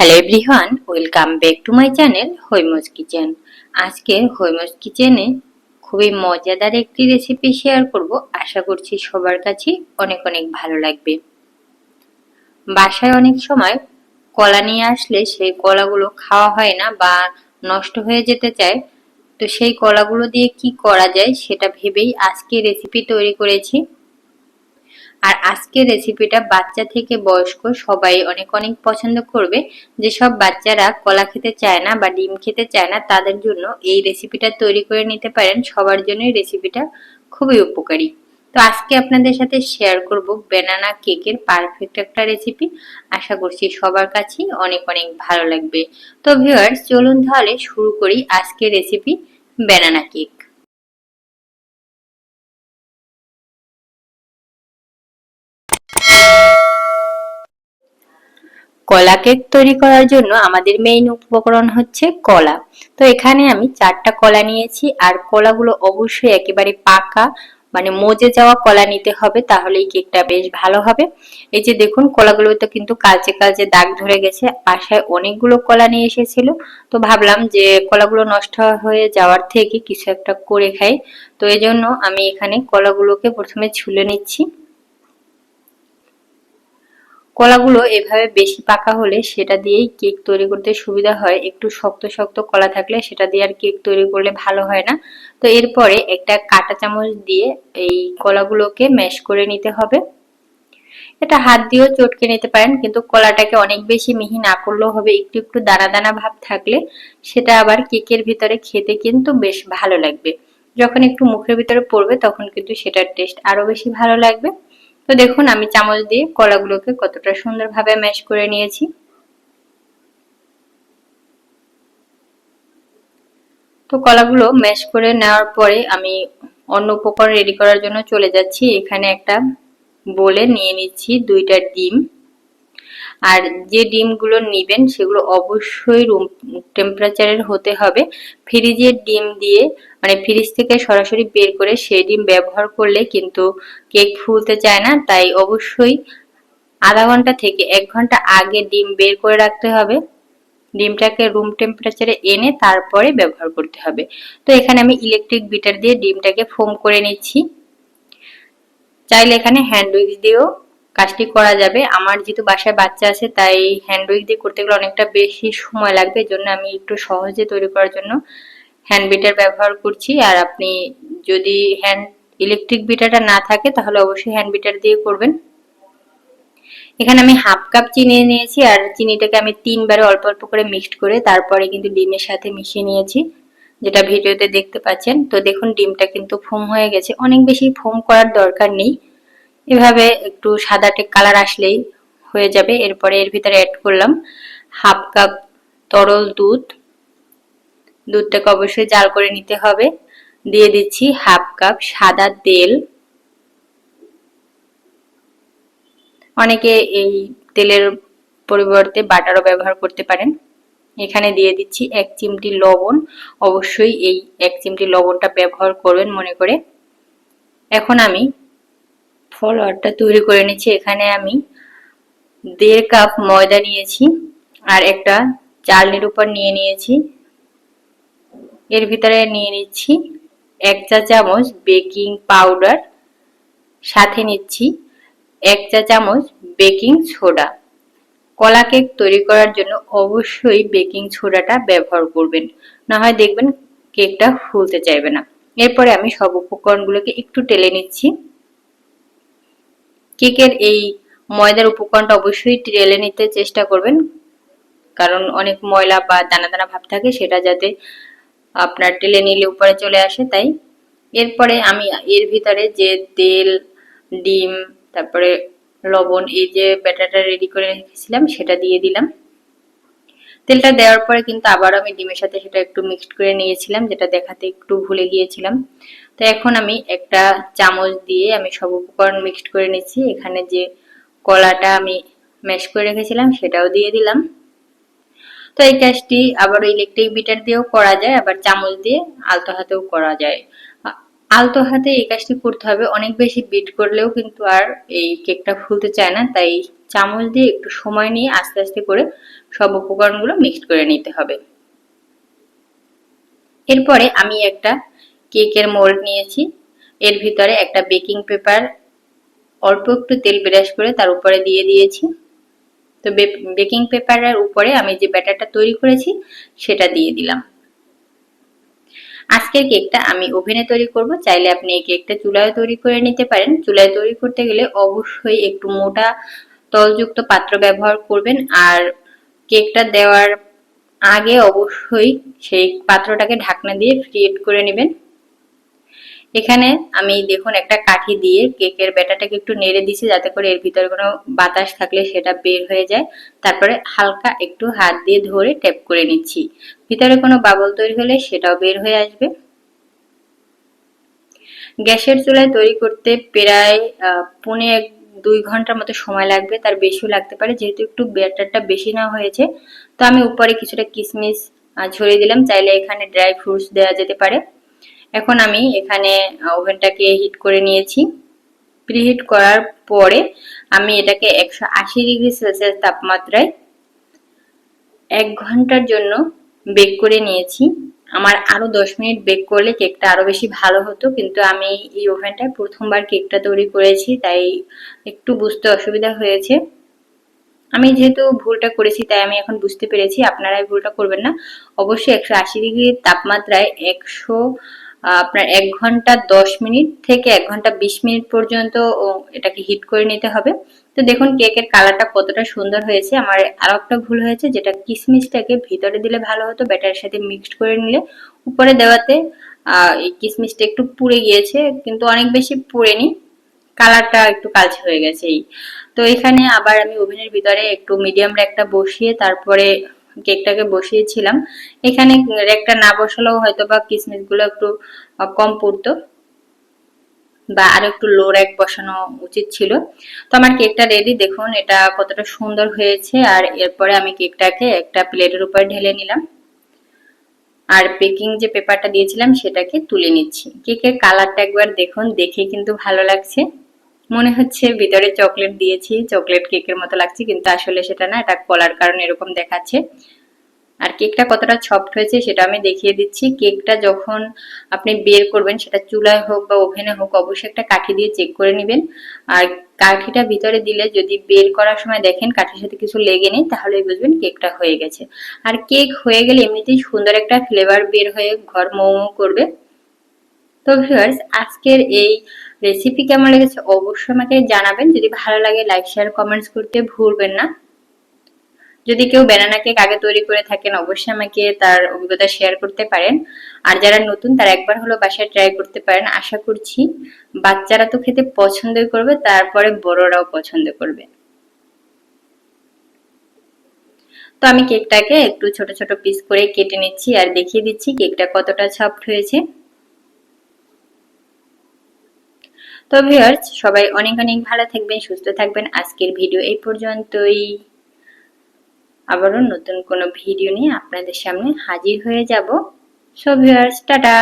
Hello everyone welcome back to my channel Haima's kitchen আজকে হৈমজ কিচেনে খুবই মজাদার একটি রেসিপি শেয়ার করব। আশা করছি সবার কাছে অনেক অনেক ভালো লাগবে। বাসায় অনেক সময় কলা নিয়ে আসলে সেই কলাগুলো খাওয়া হয় না বা নষ্ট হয়ে যেতে চায়। তো সেই কলাগুলো দিয়ে কি করা যায় সেটা ভেবেই আজকে রেসিপি তৈরি করেছি। আর আজকের রেসিপিটা বাচ্চা থেকে বয়স্ক সবাই অনেক অনেক পছন্দ করবে। যেসব বাচ্চারা কলা খেতে চায় না বা ডিম খেতে চায় না, তাদের জন্য এই রেসিপিটা তৈরি করে নিতে পারেন। সবার জন্যই রেসিপিটা খুবই উপকারী। তো আজকে আপনাদের সাথে শেয়ার করব বেনানা কেকের পারফেক্ট একটা রেসিপি আশা করছি সবার কাছেই অনেক অনেক ভালো লাগবে। তো ভিউয়ার্স চলুন তাহলে শুরু করি আজকের রেসিপি বেনানা কেক কলা কেক তৈরি করার জন্য আমাদের মেইন উপকরণ হচ্ছে কলা। তো এখানে আমি চারটা কলা নিয়েছি, আর কলাগুলো অবশ্যই একেবারে পাকা মানে মজে যাওয়া কলা নিতে হবে, তাহলেই কেকটা বেশ ভালো হবে। এই যে দেখুন কলাগুলোতে কিন্তু কালচে কালচে দাগ ধরে গেছে, বাসায় অনেকগুলো কলা নিয়ে এসেছিল। তো ভাবলাম যে কলাগুলো নষ্ট হয়ে যাওয়ার থেকে কিছু একটা করে খাই। তো এই জন্য আমি এখানে কলাগুলোকে প্রথমে ছুলে নিচ্ছি। কলাগুলো এভাবে বেশি পাকা হলে সেটা দিয়েই কেক তৈরি করতে সুবিধা হয়। একটু শক্ত শক্ত কলা থাকলে সেটা দিয়ে আর কেক তৈরি করলে ভালো হয় না। তো এরপরে একটা কাঁটা চামচ দিয়ে এই কলাগুলোকে ম্যাশ করে নিতে হবে। এটা হাত দিয়েও চটকে নিতে পারেন, কিন্তু কলাটাকে অনেক বেশি মিহি না করলেও হবে। একটু একটু দানা দানা ভাব থাকলে সেটা আবার কেকের ভিতরে খেতে কিন্তু বেশ ভালো লাগবে। যখন একটু মুখের ভিতরে পড়বে তখন কিন্তু সেটার টেস্ট আরও বেশি ভালো লাগবে। তো দেখুন, আমি চামচ দিয়ে কলাগুলোকে কতটা সুন্দরভাবে ম্যাশ করে নিয়েছি। তো কলাগুলো ম্যাশ করে নেওয়ার পরে আমি অন্য উপকরণ রেডি করার জন্য চলে যাচ্ছি। এখানে একটা বলে নিয়ে নিচ্ছি, দুইটা ডিম। আর যে ডিমগুলো নেবেন, সেগুলো অবশ্যই রুম টেম্পারেচারের হতে হবে। ফ্রিজের ডিম দিয়ে মানে ফ্রিজ থেকে সরাসরি বের করে সেই ডিম ব্যবহার করলে কিন্তু কেক ফুলতে চায় না। তাই অবশ্যই আধা ঘণ্টা থেকে এক ঘণ্টা আগে ডিম বের করে রাখতে হবে। ডিমটাকে রুম টেম্পারেচারে এনে তারপরে ব্যবহার করতে হবে। তো এখানে আমি ইলেকট্রিক বিটার দিয়ে ডিমটাকে ফোম করে নিচ্ছি। চাইলে এখানে হ্যান্ড উইক্স দিয়েও কাজটি করা যাবে। আমার যেহেতু বাসায় বাচ্চা আছে, তাই হ্যান্ড উইক দিয়ে করতে গেলে অনেকটা বেশি সময় লাগবে। জন্য আমি একটু সহজে তৈরি করার জন্য হ্যান্ড বিটার ব্যবহার করছি। আর আপনি যদি হ্যান্ড ইলেকট্রিক বিটারটা না থাকে, তাহলে অবশ্যই হ্যান্ড বিটার দিয়ে করবেন। এখানে আমি হাফ কাপ চিনি নিয়েছি, আর চিনিটাকে আমি তিনবারে অল্প অল্প করে মিক্সড করে তারপরে কিন্তু ডিমের সাথে মিশিয়ে নিয়েছি, যেটা ভিডিওতে দেখতে পাচ্ছেন। তো দেখুন, ডিমটা কিন্তু ফোম হয়ে গেছে। অনেক বেশি ফোম করার দরকার নেই। এভাবে একটু সাদাটে কালার আসলেই হয়ে যাবে। এরপরে এর ভিতরে অ্যাড করলাম হাফ কাপ তরল দুধ। দুধটাকে অবশ্যই জাল করে নিতে হবে। দিয়ে দিচ্ছি হাফ কাপ সাদা তেল। অনেকে এই তেলের পরিবর্তে বাটারও ব্যবহার করতে পারেন। এখানে দিয়ে দিচ্ছি এক চিমটি লবণ। অবশ্যই এই এক চিমটি লবণটা ব্যবহার করবেন মনে করে। এখন আমি ফলোয়ারটা তৈরি করে নিচ্ছি। এখানে আমি দেড় কাপ ময়দা নিয়েছি আর একটা চালনির উপর নিয়ে নিয়েছি। এর ভিতরে নিয়ে নিচ্ছি এক চা চামচ বেকিং পাউডার, সাথে নিচ্ছি এক চা চামচ বেকিং সোডা। কলা কেক তৈরি করার জন্য অবশ্যই বেকিং সোডাটা ব্যবহার করবেন, না হয় দেখবেন কেকটা ফুলতে চাইবে না। এরপরে আমি সব উপকরণগুলোকে একটু টেলে নিচ্ছি। কেকের এই ময়দার উপকরণটা অবশ্যই টেলে নিতে চেষ্টা করবেন। কারণ অনেক ময়লা বা দানা দানা ভাব থাকে, সেটা যাতে আপনার টেলে নিলে উপরে চলে আসে, তাই। এরপরে আমি এর ভিতরে যে তেল, ডিম, তারপরে লবণ, এই যে ব্যাটারটা রেডি করে রেখেছিলাম, সেটা দিয়ে দিলাম। তেলটা দেওয়ার পরে কিন্তু আবার আমি ডিমের সাথে সেটা একটু মিক্সড করে নিয়েছিলাম, যেটা দেখাতে একটু ভুলে গিয়েছিলাম। তো এখন আমি একটা চামচ দিয়ে আমি সব উপকরণ মিক্সড করে নিচ্ছি। এখানে যে কলাটা আমি ম্যাশ করে রেখেছিলাম, সেটাও দিয়ে দিলাম। তো এই কাজটি আবার ইলেকট্রিক বিটার দিয়েও করা যায়, আবার চামচ দিয়ে আলতো হাতেও করা যায়। আলতো হাতে এই কাজটি করতে হবে। অনেক বেশি বিট করলেও কিন্তু আর এই কেকটা ফুলতে চায় না, তাই চামচ দিয়ে একটু সময় নিয়ে আস্তে আস্তে করে সব উপকরণগুলো মিক্সড করে নিতে হবে। এরপরে আমি একটা কেকের মোল্ড নিয়েছি। এর ভিতরে একটা বেকিং পেপার অল্প একটু তেল ব্রাশ করে তার উপরে দিয়ে দিয়েছি। তো বেকিং পেপারের উপরে আমি যে ব্যাটারটা তৈরি করেছি, সেটা দিয়ে দিলাম। আজকের কেকটা আমি ওভেনে তৈরি করব। চাইলে আপনি এই কেকটা চুলায় তৈরি করে নিতে পারেন। চুলায় তৈরি করতে গেলে অবশ্যই একটু মোটা তলযুক্ত পাত্র ব্যবহার করবেন আর কেকটা দেওয়ার আগে অবশ্যই সেই পাত্রটাকে ঢাকনা দিয়ে ফ্রিয়েট করে নেবেন। এখানে আমি দেখুন একটা কাঠি দিয়ে কেকের ব্যাটাটাকে একটু নেড়ে দিছি যাতে করে এর ভিতরে কোনো বাতাস থাকলে সেটা বের হয়ে যায়। তারপরে হালকা একটু হাত দিয়ে ধরে ট্যাপ করে নিচ্ছি। ভিতরে কোনো বাবল তৈরি হলে সেটাও বের হয়ে আসবে। গ্যাসের চুলায় তৈরি করতে প্রায় পৌনে এক দুই ঘণ্টার মতো সময় লাগবে, তার বেশিও লাগতে পারে, যেহেতু একটু ব্যাটারটা বেশি নেওয়া হয়েছে। তো আমি উপরে কিছুটা কিশমিশ ছড়িয়ে দিলাম, চাইলে এখানে ড্রাই ফ্রুটস দেওয়া যেতে পারে। এখন আমি এখানে ওভেনটাকে হিট করে নিয়েছি। প্রিহিট করার পরে আমি এটাকে একশো আশি ডিগ্রি সেলসিয়াস তাপমাত্রায় এক ঘণ্টার জন্য বেক করে নিয়েছি। আমার আরও দশ মিনিট বেক করলে কেকটা আরও বেশি ভালো হতো, কিন্তু আমি এই ওভেনটায় প্রথমবার কেকটা তৈরি করেছি, তাই একটু বুঝতে অসুবিধা হয়েছে। আমি যেহেতু ভুলটা করেছি, তাই আমি এখন বুঝতে পেরেছি আপনারাই ভুলটা করবেন না। অবশ্যই একশো আশি ডিগ্রি তাপমাত্রায় একশো আপনার এক ঘণ্টা দশ মিনিট থেকে এক ঘণ্টা বিশ মিনিট পর্যন্ত এটাকে হিট করে নিতে হবে। তো দেখুন কেকের কালারটা কতটা সুন্দর হয়েছে। আমার আরও একটা ভুল হয়েছে, যেটা কিশমিশটাকে ভিতরে দিলে ভালো হতো, ব্যাটারের সাথে মিক্সড করে নিলে। উপরে দেওয়াতে এই কিশমিশটা একটু পুড়ে গিয়েছে, কিন্তু অনেক বেশি পুড়েনি। কালারটা একটু কালচে হয়ে গেছে এই। তো এখানে আবার আমি ওভেনের ভিতরে একটু মিডিয়াম র্যাকটা বসিয়ে তারপরে কেকটাকে বসিয়েছিলাম। এখানে র্যাকটা না বসালেও হয়তো বা কিসমিসগুলো একটু কম পড়তো বা আর একটু লো র্যাক বসানো উচিত ছিল। তো আমার কেকটা রেডি দেখুন এটা কতটা সুন্দর হয়েছে আর এরপরে আমি কেকটাকে একটা প্লেটের উপর ঢেলে নিলাম। আর বেকিং যে পেপারটা দিয়েছিলাম সেটাকে তুলে নিচ্ছি। কেকের কালারটা একবার দেখুন, দেখে কিন্তু ভালো লাগছে। মনে হচ্ছে ভিতরে চকলেট দিয়েছি চকলেট কেকের মতো লাগছে, কিন্তু আসলে সেটা না, এটা কলার কারণে এরকম দেখাচ্ছে। আর কেকটা কতটা সফট হয়েছে সেটা আমি দেখিয়ে দিচ্ছি। কেকটা যখন আপনি বের করবেন, সেটা চুলায় হোক বা ওভেনে হোক, অবশ্যই একটা কাঠি দিয়ে চেক করে নেবেন। আর কাঠিটা ভিতরে দিলে যদি বের করার সময় দেখেন কাঠির সাথে কিছু লেগে নেই, তাহলে বুঝবেন কেকটা হয়ে গেছে। আর কেক হয়ে গেলে এমনিতেই সুন্দর একটা ফ্লেভার বের হয়ে ঘর মৌ করবে। তো ভিউয়ার্স, আজকের এই রেসিপি কেমন লেগেছে অবশ্যই আমাকে জানাবেন। যদি ভালো লাগে লাইক শেয়ার কমেন্টস করতে ভুলবেন না। যদি কেউ ব্যানানা কেক আগে তৈরি করে থাকেন, অবশ্যই আমাকে তার অভিজ্ঞতা শেয়ার করতে পারেন। আর যারা নতুন, তারা একবার হলো বাসায় ট্রাই করতে পারেন, আশা করছি। বাচ্চারা তো খেতে পছন্দই করবে, তারপরে বড়রাও পছন্দ করবে। তো আমি কেকটাকে একটু ছোট ছোট পিস করে কেটে নিচ্ছি আর দেখিয়ে দিচ্ছি কেকটা কতটা সফট হয়েছে। তো ভিউয়ার্স সবাই অনেক অনেক ভালো থাকবেন, সুস্থ থাকবেন। আজকের ভিডিও এই পর্যন্তই। আবারও নতুন কোনো ভিডিও নিয়ে আপনাদের সামনে হাজির হয়ে যাব। So viewers tata!